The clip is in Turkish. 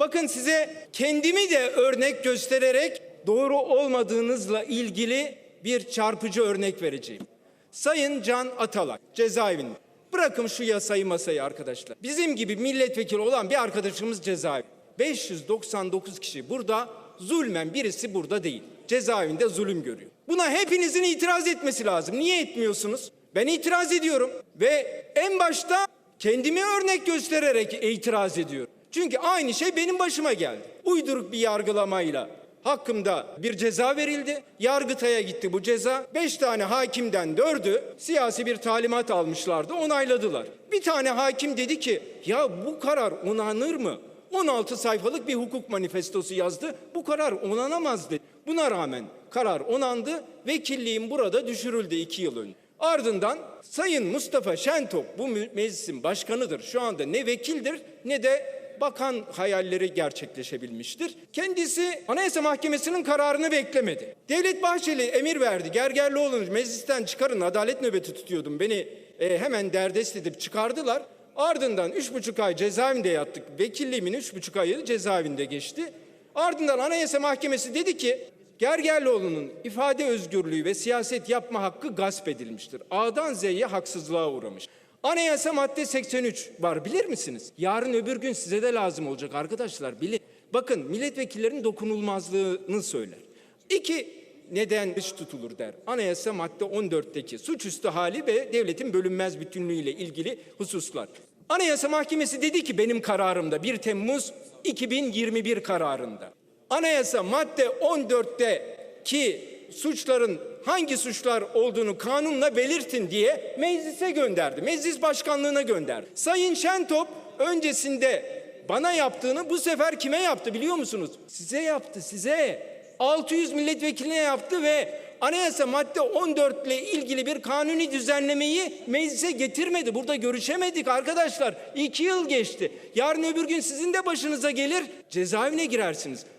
Bakın size kendimi de örnek göstererek doğru olmadığınızla ilgili bir çarpıcı örnek vereceğim. Sayın Can Atalay cezaevinde. Bırakın şu yasayı masayı arkadaşlar. Bizim gibi milletvekili olan bir arkadaşımız cezaevi. 599 kişi burada zulmen birisi burada değil. Cezaevinde zulüm görüyor. Buna hepinizin itiraz etmesi lazım. Niye etmiyorsunuz? Ben itiraz ediyorum ve en başta kendimi örnek göstererek itiraz ediyorum. Çünkü aynı şey benim başıma geldi. Uyduruk bir yargılamayla hakkımda bir ceza verildi. Yargıtay'a gitti bu ceza. Beş tane hakimden dördü siyasi bir talimat almışlardı, onayladılar. Bir tane hakim dedi ki, ya bu karar onanır mı? 16 sayfalık bir hukuk manifestosu yazdı. Bu karar onanamaz dedi. Buna rağmen karar onandı. Vekilliğim burada düşürüldü iki yıl önce. Ardından Sayın Mustafa Şentop bu meclisin başkanıdır. Şu anda ne vekildir ne de bakan hayalleri gerçekleşebilmiştir. Kendisi Anayasa Mahkemesi'nin kararını beklemedi. Devlet Bahçeli emir verdi. Gergerlioğlu'nu meclisten çıkarın adalet nöbeti tutuyordum. Beni e, hemen derdest edip çıkardılar. Ardından üç buçuk ay cezaevinde yattık. Vekilliğimin üç buçuk ayı cezaevinde geçti. Ardından Anayasa Mahkemesi dedi ki Gergerlioğlu'nun ifade özgürlüğü ve siyaset yapma hakkı gasp edilmiştir. A'dan Z'ye haksızlığa uğramış. Anayasa madde 83 var bilir misiniz? Yarın öbür gün size de lazım olacak arkadaşlar bilin. Bakın milletvekillerinin dokunulmazlığını söyler. İki neden dış tutulur der. Anayasa madde 14'teki suçüstü hali ve devletin bölünmez bütünlüğüyle ilgili hususlar. Anayasa Mahkemesi dedi ki benim kararımda 1 Temmuz 2021 kararında. Anayasa madde 14'te ki suçların hangi suçlar olduğunu kanunla belirtin diye meclise gönderdi. Meclis başkanlığına gönderdi. Sayın Şentop öncesinde bana yaptığını bu sefer kime yaptı biliyor musunuz? Size yaptı size. 600 milletvekiline yaptı ve anayasa madde 14 ile ilgili bir kanuni düzenlemeyi meclise getirmedi. Burada görüşemedik arkadaşlar. İki yıl geçti. Yarın öbür gün sizin de başınıza gelir cezaevine girersiniz.